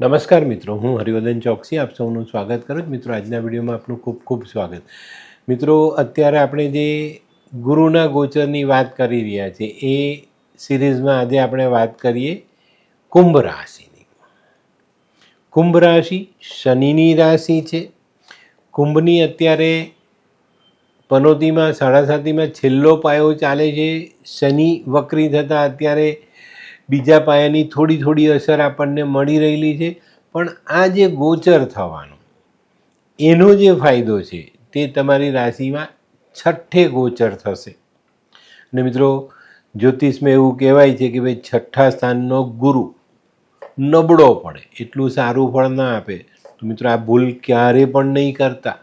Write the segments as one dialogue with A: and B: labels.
A: નમસ્કાર મિત્રો, હું હરિવર્ધન ચોકસી, આપ સૌનું સ્વાગત કરું છું. મિત્રો, આજના વિડીયોમાં આપનું ખૂબ ખૂબ સ્વાગત. મિત્રો, અત્યારે આપણે જે ગુરુના ગોચરની વાત કરી રહ્યા છે, એ સિરીઝમાં આજે આપણે વાત કરીએ કુંભ રાશિની. કુંભ રાશિ શનિની રાશિ છે. કુંભની અત્યારે પનોતીમાં, સાડા સાતીમાં છેલ્લો પાયો ચાલે છે. શનિ વક્રી થતાં અત્યારે બીજા પાયાની થોડી થોડી અસર આપણને મળી રહેલી છે. પણ આ જે ગોચર થવાનું, એનો જે ફાયદો છે, તે તમારી રાશિમાં છઠ્ઠે ગોચર થશે. અને મિત્રો, જ્યોતિષમાં એવું કહેવાય છે કે ભાઈ છઠ્ઠા સ્થાનનો ગુરુ નબળો પડે, એટલું સારું ફળ ના આપે. તો મિત્રો, આ ભૂલ ક્યારે પણ નહીં કરતા.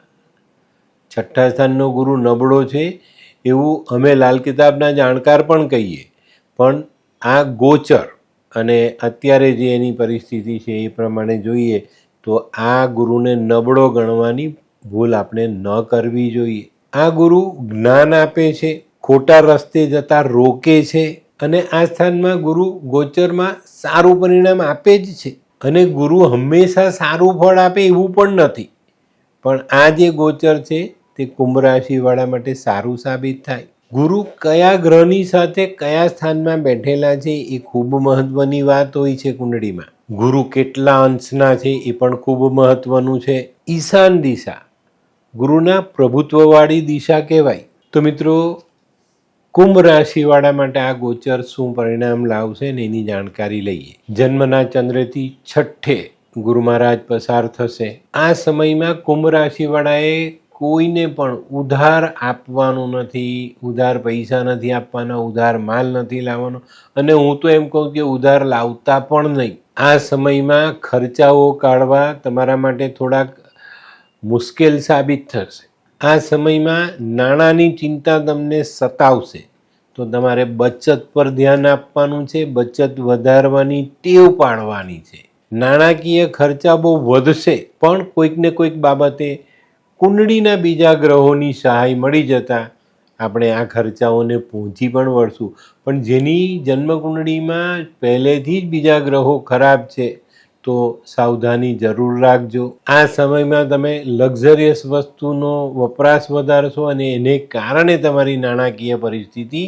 A: છઠ્ઠા સ્થાનનો ગુરુ નબળો છે, એવું અમે લાલ કિતાબના જાણકાર પણ કહીએ. પણ આ ગોચર અને અત્યારે જે એની પરિસ્થિતિ છે એ પ્રમાણે જોઈએ તો આ ગુરુને નબળો ગણવાની ભૂલ આપણે ન કરવી જોઈએ. આ ગુરુ જ્ઞાન આપે છે, ખોટા રસ્તે જતા રોકે છે અને આ સ્થાનમાં ગુરુ ગોચરમાં સારું પરિણામ આપે જ છે અને ગુરુ હંમેશા સારું ફળ આપે એવું પણ નથી. પણ આ જે ગોચર છે તે કુંભ રાશિવાળા માટે સારું સાબિત થાય. ગુરુ કયા ગ્રહની સાથે કયા સ્થાનમાં બેઠેલા છે એ ખૂબ મહત્વની વાત હોય છે કુંડળીમાં. ગુરુ કેટલા અંશના છે એ પણ ખૂબ મહત્વનું છે. ઈશાન દિશા. ગુરુના પ્રભુત્વવાળી દિશા કહેવાય. તો મિત્રો, કુંભ રાશિવાળા માટે આ ગોચર શું પરિણામ લાવશે ને એની જાણકારી લઈએ. જન્મના ચંદ્રથી છઠ્ઠે ગુરુ મહારાજ પસાર થશે. આ સમયમાં કુંભ રાશિવાળાએ કોઈને પણ ઉધાર આપવાનું નથી, ઉધાર પૈસા નથી આપવાના, ઉધાર માલ નથી લાવવાનો. અને હું તો એમ કહું કે ઉધાર લાવતા પણ નહીં. આ સમયમાં ખર્ચાઓ કાઢવા તમારા માટે થોડાક મુશ્કેલ સાબિત થશે. આ સમયમાં નાણાંની ચિંતા તમને સતાવશે. તો તમારે બચત પર ધ્યાન આપવાનું છે, બચત વધારવાની ટેવ પાડવાની છે. નાણાકીય ખર્ચા બહુ વધશે, પણ કોઈક ને કોઈક બાબતે કુંડળીના બીજા ગ્રહોની સહાય મળી જતાં આપણે આ ખર્ચાઓને પહોંચી પણ વળશું. પણ જેની જન્મકુંડળીમાં પહેલેથી જ બીજા ગ્રહો ખરાબ છે, તો સાવધાની જરૂર રાખજો. આ સમયમાં તમે લક્ઝરિયસ વસ્તુનો વપરાશ વધારશો અને એને કારણે તમારી નાણાકીય પરિસ્થિતિ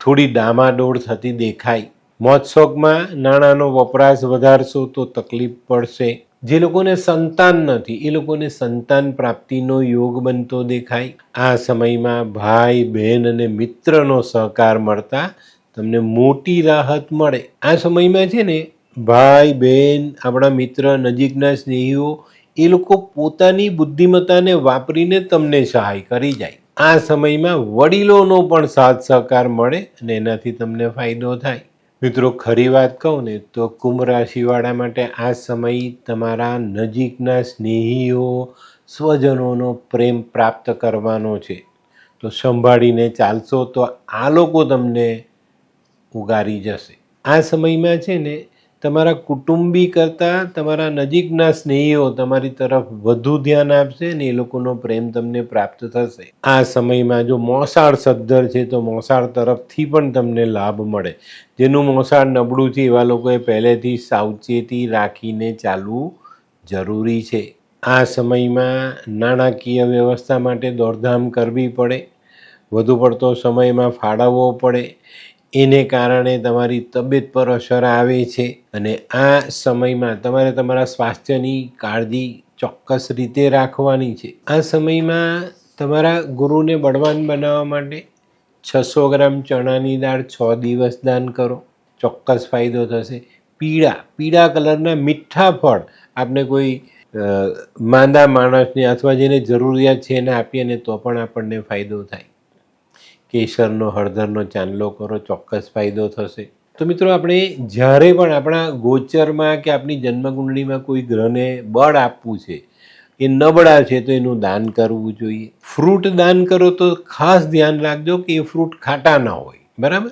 A: થોડી ડામાડોળ થતી દેખાય. મોજશોખમાં નાણાંનો વપરાશ વધારશો તો તકલીફ પડશે. જે લોકોને સંતાન નથી, એ લોકોને સંતાન પ્રાપ્તિનો યોગ બનતો દેખાય. આ સમયમાં ભાઈ, બહેન અને મિત્રનો સહકાર મળતા તમને મોટી રાહત મળે. આ સમયમાં છે ને, ભાઈ, બહેન, આપણા મિત્ર, નજીકના સ્નેહીઓ, એ લોકો પોતાની બુદ્ધિમત્તાને વાપરીને તમને સહાય કરી જાય. આ સમયમાં વડીલોનો પણ સાથ સહકાર મળે અને એનાથી તમને ફાયદો થાય. મિત્રો, ખરી વાત કહું ને, તો કુંભ રાશિવાળા માટે આ સમય તમારા નજીકના સ્નેહીઓ, સ્વજનોનો પ્રેમ પ્રાપ્ત કરવાનો છે. તો સંભાળીને ચાલશો તો આ લોકો તમને ઉગારી જશે. આ સમયમાં છે ને તમારા કુટુંબી કરતાં તમારા નજીકના સ્નેહીઓ તમારી તરફ વધુ ધ્યાન આપશે ને એ લોકોનો પ્રેમ તમને પ્રાપ્ત થશે. આ સમયમાં જો મોસાળ સદ્ધર છે, તો મોસાળ તરફથી પણ તમને લાભ મળે. જેનું મોસાળ નબળું છે, એવા લોકોએ પહેલેથી સાવચેતી રાખીને ચાલવું જરૂરી છે. આ સમયમાં નાણાકીય વ્યવસ્થા માટે દોડધામ કરવી પડે. વધુ પડતો સમયમાં ફાળવવો પડે. એને કારણે તમારી તબિયત પર અસર આવે છે અને આ સમયમાં તમારે તમારા સ્વાસ્થ્યની કાળજી ચોક્કસ રીતે રાખવાની છે. આ સમયમાં તમારા ગુરુને બળવાન બનાવવા માટે છસો ગ્રામ ચણાની દાળ છ દિવસ દાન કરો. ચોક્કસ ફાયદો થશે. પીળા પીળા કલરના મીઠા ફળ આપણે કોઈ માંદા માણસને અથવા જેને જરૂરિયાત છે એને આપીએ ને તો પણ આપણને ફાયદો થાય. કેસરનો, હળદરનો ચાંદલો કરો, ચોક્કસ ફાયદો થશે. તો મિત્રો, આપણે જ્યારે પણ આપણા ગોચરમાં કે આપણી જન્મકુંડળીમાં કોઈ ગ્રહને બળ આપવું છે એ નબળા છે, તો એનું દાન કરવું જોઈએ. ફ્રૂટ દાન કરો તો ખાસ ધ્યાન રાખજો કે એ ફ્રૂટ ખાટા ના હોય. બરાબર?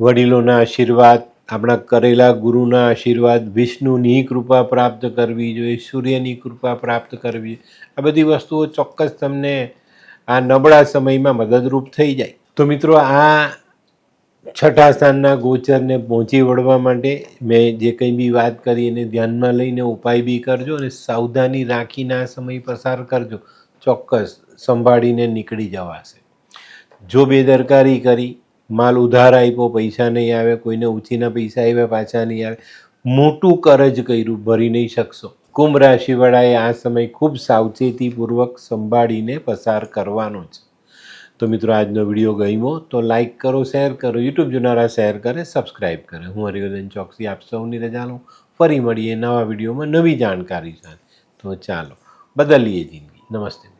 A: વડીલોના આશીર્વાદ, આપણા કરેલા ગુરુના આશીર્વાદ, વિષ્ણુની કૃપા પ્રાપ્ત કરવી જોઈએ, સૂર્યની કૃપા પ્રાપ્ત કરવી આ બધી વસ્તુઓ ચોક્કસ તમને આ નબળા સમયમાં મદદરૂપ થઈ જાય. તો મિત્રો, આ છઠ્ઠા સ્થાનના ગોચરને પહોંચી વળવા માટે મેં જે કંઈ બી વાત કરી એને ધ્યાનમાં લઈને ઉપાય બી કરજો અને સાવધાની રાખીને આ સમય પસાર કરજો. ચોક્કસ સંભાળીને નીકળી જવાશે જો બેદરકારી કરી, માલ ઉધાર આપ્યો, પૈસા નહીં આવે કોઈને ઉછીના પૈસા આવ્યા, પાછા નહીં આવે મોટું કરજ કર્યું, ભરી નહીં શકશો. કુંભ રાશિવાળાએ આ સમય ખૂબ સાવચેતીપૂર્વક સંભાળીને પસાર કરવાનો છે. તો મિત્રો, આજનો વીડિયો ગમ્યો તો લાઇક કરો, શેર કરો, યુટ્યુબ જોનારા શેર કરે સબસ્ક્રાઈબ કરે. હું હરિવર્ધન ચોકસી, આપ સૌની રજા લઉં. ફરી મળીએ નવા વિડીયોમાં નવી જાણકારી સાથે. તો ચાલો, બદલીએ જિંદગી. નમસ્તે.